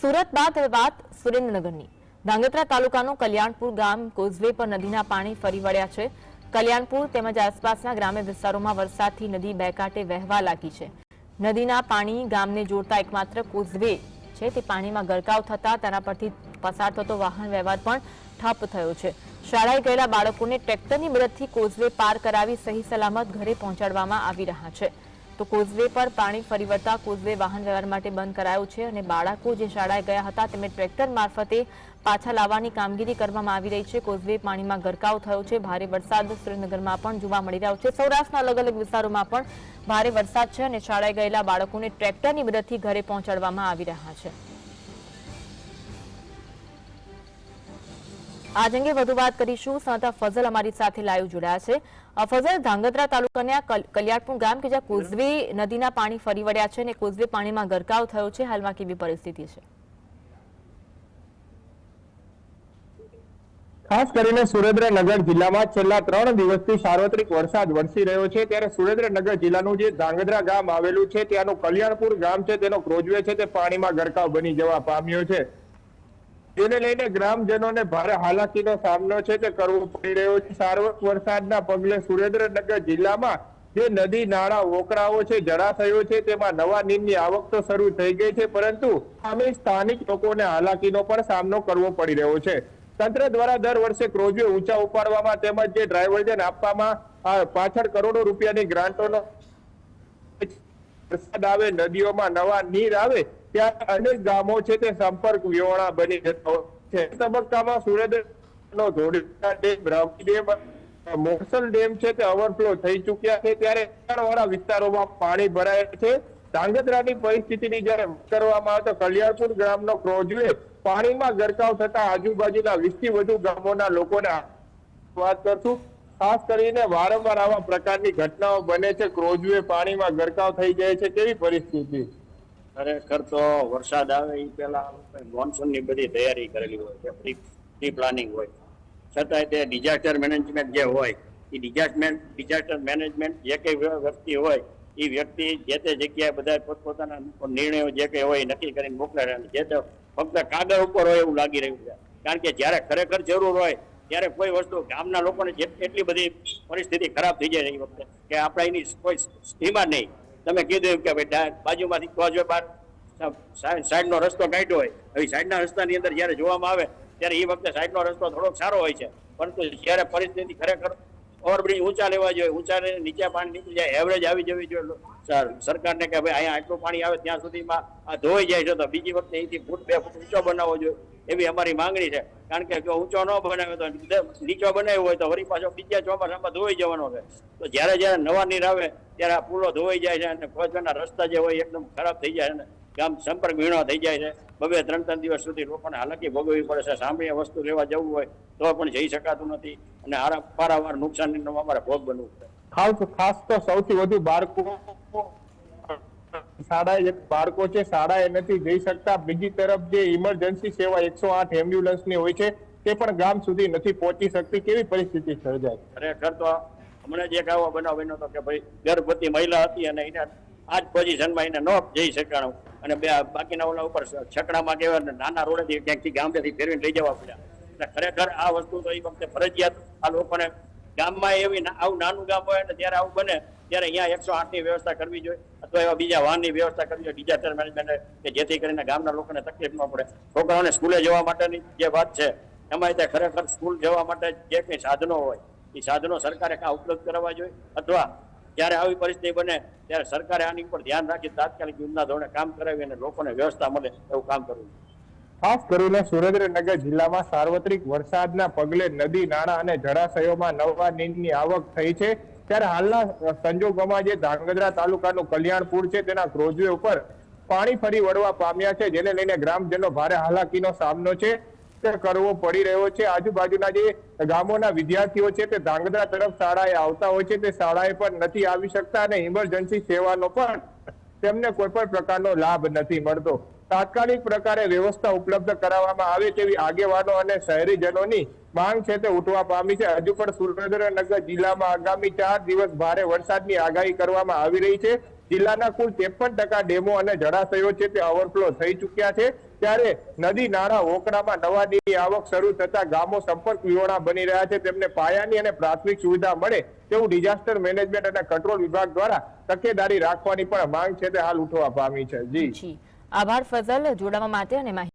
સુરત બાદ વાત સુરેન્દ્રનગરની. ધાંગધ્રા તાલુકાનું કલ્યાણપુર ગામ કોઝવે પર નદીના પાણી ફરી વળ્યા છે. કલ્યાણપુર તેમજ આસપાસના ગ્રામ્ય વિસ્તારોમાં વરસાદથી નદી બે કાંઠે વહેવા લાગી છે. નદીના પાણી ગામને જોડતા એકમાત્ર કોઝવે છે. તે પાણીમાં ગરકાવ થતા તેના પરથી પસાર થતો વાહન વ્યવહાર પણ ઠપ થયો છે. શાળાએ ગયેલા બાળકોને ટ્રેક્ટરની મદદથી કોઝવે પાર કરાવી સહી સલામત ઘરે પહોંચાડવામાં આવી રહ્યા છે. તો કોઝવે પર પાણી ફરી વળતા કોઝવે વાહન વ્યવહાર માટે બંધ કરાયો છે અને બાળકો જે શાળાએ ગયા હતા તેમને ટ્રેક્ટર મારફતે પાછા લાવવાની કામગીરી કરવામાં આવી રહી છે. કોઝવે પાણીમાં ગરકાવ થયો છે. ભારે વરસાદ સુરેન્દ્રનગરમાં પણ જોવા મળી રહ્યો છે. સૌરાષ્ટ્રના અલગ અલગ વિસ્તારોમાં પણ ભારે વરસાદ છે અને શાળાએ ગયેલા બાળકોને ટ્રેક્ટરની મદદથી ઘરે પહોંચાડવામાં આવી રહ્યા છે. આજ અંગે વધુ વાત કરીશું. સાંતા ફઝલ અમારી સાથે લાઈવ જોડાયા છે. ફઝલ, ધાંગધ્રા તાલુકાના કલ્યાણપુર ગામ કે જ્યાં કોઝવે નદીના પાણી ફરી વળ્યા છે અને કોઝવે પાણીમાં ગરકાવ થયો છે. હાલમાં કેવી પરિસ્થિતિ છે? ખાસ કરીને સુરેન્દ્રનગર જિલ્લામાં છેલ્લા ત્રણ દિવસથી સાર્વત્રિક વરસાદ વરસી રહ્યો છે. ત્યારે સુરેન્દ્રનગર જિલ્લાનું જે ધાંગધ્રા ગામ આવેલું છે, ત્યાંનું કલ્યાણપુર ગામ છે, તેનો ક્રોજવે છે, તે પાણીમાં ગરકાવ બની જવા પામ્યો છે. જેને લઈને ગ્રામજનોને ભારે હાલાકીનો સામનો છે તે કરવો પડી રહ્યો છે. સાર્વત્રિક વરસાદના પગલે સુરેન્દ્રનગર જિલ્લામાં જે નદી, નાળા વોકરાઓ છે, જળાશયો છે, તેમાં નવા નીરની આવક તો શરૂ થઈ ગઈ છે, પરંતુ સામે સ્થાનિક લોકોને હાલાકીનો પણ સામનો કરવો પડી રહ્યો છે. તંત્ર દ્વારા દર વર્ષે ક્રોઝવે ઊંચા ઉપાડવામાં તેમજ જે ડ્રાઇવર્જન આપવામાં પાછળ કરોડો રૂપિયાની ગ્રાન્ટોનો વરસાદ આવે, નદીઓમાં નવા નીર આવે ત્યાં અનેક ગામો છે તે સંપર્ક વિહોણા બની જતા છે. તબક્કામાં સુરેન્દ્રનો Dholiya dam Ravati dam Mosal dam છે તે ઓવરફ્લો થઈ ચુક્યા છે. ત્યારે નીચાણવાળા વિસ્તારોમાં પાણી ભરાય છે. ધાંગધ્રાની પરિસ્થિતિની જયારે કરવામાં આવે તો કલ્યાણપુર ગ્રામનો ક્રોજવે પાણીમાં ગરકાવ થતા આજુબાજુના વીસથી વધુ ગામોના લોકોને વાત કરશું. ખાસ કરીને વારંવાર આવા પ્રકારની ઘટનાઓ બને છે. ક્રોજવે પાણીમાં ગરકાવ થઈ જાય છે. કેવી પરિસ્થિતિ? ખરેખર તો વરસાદ આવે એ પહેલા મોન્સૂનની બધી તૈયારી કરેલી હોય છે પ્રી પ્લાનિંગ હોય. છતાંય તે ડિઝાસ્ટર મેનેજમેન્ટ જે હોય એ ડિઝાસ્ટર ડિઝાસ્ટર મેનેજમેન્ટ જે કઈ વ્યક્તિ હોય એ વ્યક્તિ જે તે જગ્યાએ બધા પોતપોતાના નિર્ણયો જે કઈ હોય નક્કી કરીને મોકલે જે તે ફક્ત કાગળ ઉપર હોય એવું લાગી રહ્યું છે. કારણ કે જ્યારે ખરેખર જરૂર હોય, ત્યારે કોઈ વસ્તુ ગામના લોકોને જે એટલી બધી પરિસ્થિતિ ખરાબ થઈ જાય એ વખતે, કે આપણે એની કોઈ સીમા નહીં. તમે કીધું એમ કે ભાઈ બાજુમાંથી કોઝવે બાર સાઈડ નો રસ્તો કાઢ્યો હોય. હવે સાઈડના રસ્તાની અંદર જ્યારે જોવામાં આવે, ત્યારે એ વખતે સાઈડનો રસ્તો થોડોક સારો હોય છે. પરંતુ જ્યારે પરિસ્થિતિ ખરેખર ઓવરબ્રિજ ઊંચા લેવા જોઈએ, ઊંચા લઈને નીચે પાણી નીકળી જાય એવરેજ આવી જવી જોઈએ. સર- સરકારને કે ભાઈ અહીંયા આટલું પાણી આવે ત્યાં સુધીમાં આ ધોઈ જાય છે તો બીજી વખતે અહીંથી ફૂટ બે ફૂટ ઊંચો બનાવવો જોઈએ. એવી અમારી માંગણી છે. કારણ કે જો ઊંચો ન બનાવે તો નીચો બનાવ્યો હોય તો વળી પાછો બીજા ચોમાસામાં ધોઈ જવાનો છે. તો જ્યારે જ્યારે નવા નીર આવે ત્યારે આ પુલો ધોવાઈ જાય છે અને પહોંચવાના રસ્તા જે હોય એકદમ ખરાબ થઈ જાય છે ગામ સંપર્ક વીણો થઈ જાય છે. બબે ત્રણ ત્રણ દિવસ સુધી લોકોને હાલાકી ભોગવવી પડે છે. સામે વસ્તુ લેવા જવું હોય તો પણ જઈ શકાતું નથી અને પારાવાર નુકસાનીનો અમારે ભોગ બનવું પડે. ખાસ ખાસ તો સૌથી વધુ બાળકો શાળાએ બાળકો છે, શાળાએ નથી જઈ શકતા. બીજી તરફ જે ઇમરજન્સી સેવા એકસો આઠ એમ્બ્યુલન્સની હોય છે, તે પણ ગામ સુધી નથી પહોંચી શકતી. કેવી પરિસ્થિતિ સર્જાય? ખરેખર તો હમણાં જે આવો બનાવ બન્યો હતો કે ભાઈ, ગર્ભવતી મહિલા હતી અને એને આ જ પોઝિશનમાં એને ન જઈ શકાણું. અને બે બાકીના ઓલા ઉપર છકડામાં કેવા અને નાના રોડેથી ક્યાંકથી ગામડેથી ફેરવીને લઈ જવા પડ્યા. એટલે ખરેખર આ વસ્તુ તો એ વખતે ફરજિયાત આ લોકોને ગામમાં એવી આવું નાનું ગામ હોય ને જ્યારે આવું બને, ત્યારે અહીંયા એકસો આઠની વ્યવસ્થા કરવી જોઈએ. અથવા એવા બીજા વાહનની વ્યવસ્થા કરવી જોઈએ ડિઝાસ્ટર મેનેજમેન્ટ કે જેથી કરીને ગામના લોકોને તકલીફ ન પડે. છોકરાઓને સ્કૂલે જવા માટેની જે વાત છે, એમાં તે ખરેખર સ્કૂલ જવા માટે જે કંઈ સાધનો હોય, એ સાધનો સરકારે કાં ઉપલબ્ધ કરાવવા જોઈએ? અથવા જ્યારે આવી પરિસ્થિતિ બને, ત્યારે સરકારે આની ઉપર ધ્યાન રાખી તાત્કાલિક યુદ્ધના ધોરણે કામ કરાવી અને લોકોને વ્યવસ્થા મળે એવું કામ કરવું. ખાસ કરીને સુરેન્દ્રનગર જિલ્લામાં સાર્વત્રિક વરસાદના પગલે નદી, નાળા અને જળાશયોમાં નવા નીરની આવક થઈ છે. ત્યારે હાલના સંજોગોમાં જે ધાંગધ્રા તાલુકાનું કલ્યાણપુર છે, તેના ક્રોઝવે ઉપર પાણી ફરી વળવા પામ્યા છે, જેને લઈને ગ્રામજનો ભારે હાલાકીનો સામનો છે, તે કરવો પડી રહ્યો છે. આજુબાજુના જે ગામોના વિદ્યાર્થીઓ છે, તે ધાંગધ્રા તરફ શાળાએ આવતા હોય છે, તે શાળાએ પણ નથી આવી શકતા અને ઇમરજન્સી સેવાનો પણ તેમને કોઈ પણ પ્રકારનો લાભ નથી મળતો. તાત્કાલિક પ્રકારે વ્યવસ્થા ઉપલબ્ધ કરાવવામાં આવે તેવી આગેવાનો અને શહેરીજનોની માંગ છે તે ઉઠવા પામી છે. હજુ પણ સુરેન્દ્રનગર જિલ્લામાં આગામી ચાર દિવસ ભારે વરસાદની આગાહી કરવામાં આવી રહી છે. જિલ્લાના કુલ ત્રેપન ટકા ડેમો અને જળાશયો છે તે ઓવરફ્લો થઈ ચુક્યા છે. ત્યારે નદી, નાળા, ઓકડામાં નવા નીરની આવક શરૂ થતા ગામો સંપર્ક વિહોણા બની રહ્યા છે. તેમને પાયાની અને પ્રાથમિક સુવિધા મળે તેવું ડિઝાસ્ટર મેનેજમેન્ટ અને કંટ્રોલ વિભાગ દ્વારા તકેદારી રાખવાની પણ માંગ છે તે હાલ ઉઠવા પામી છે. જી. આભાર ફઝલ જોડાવા માટે અને માહિતી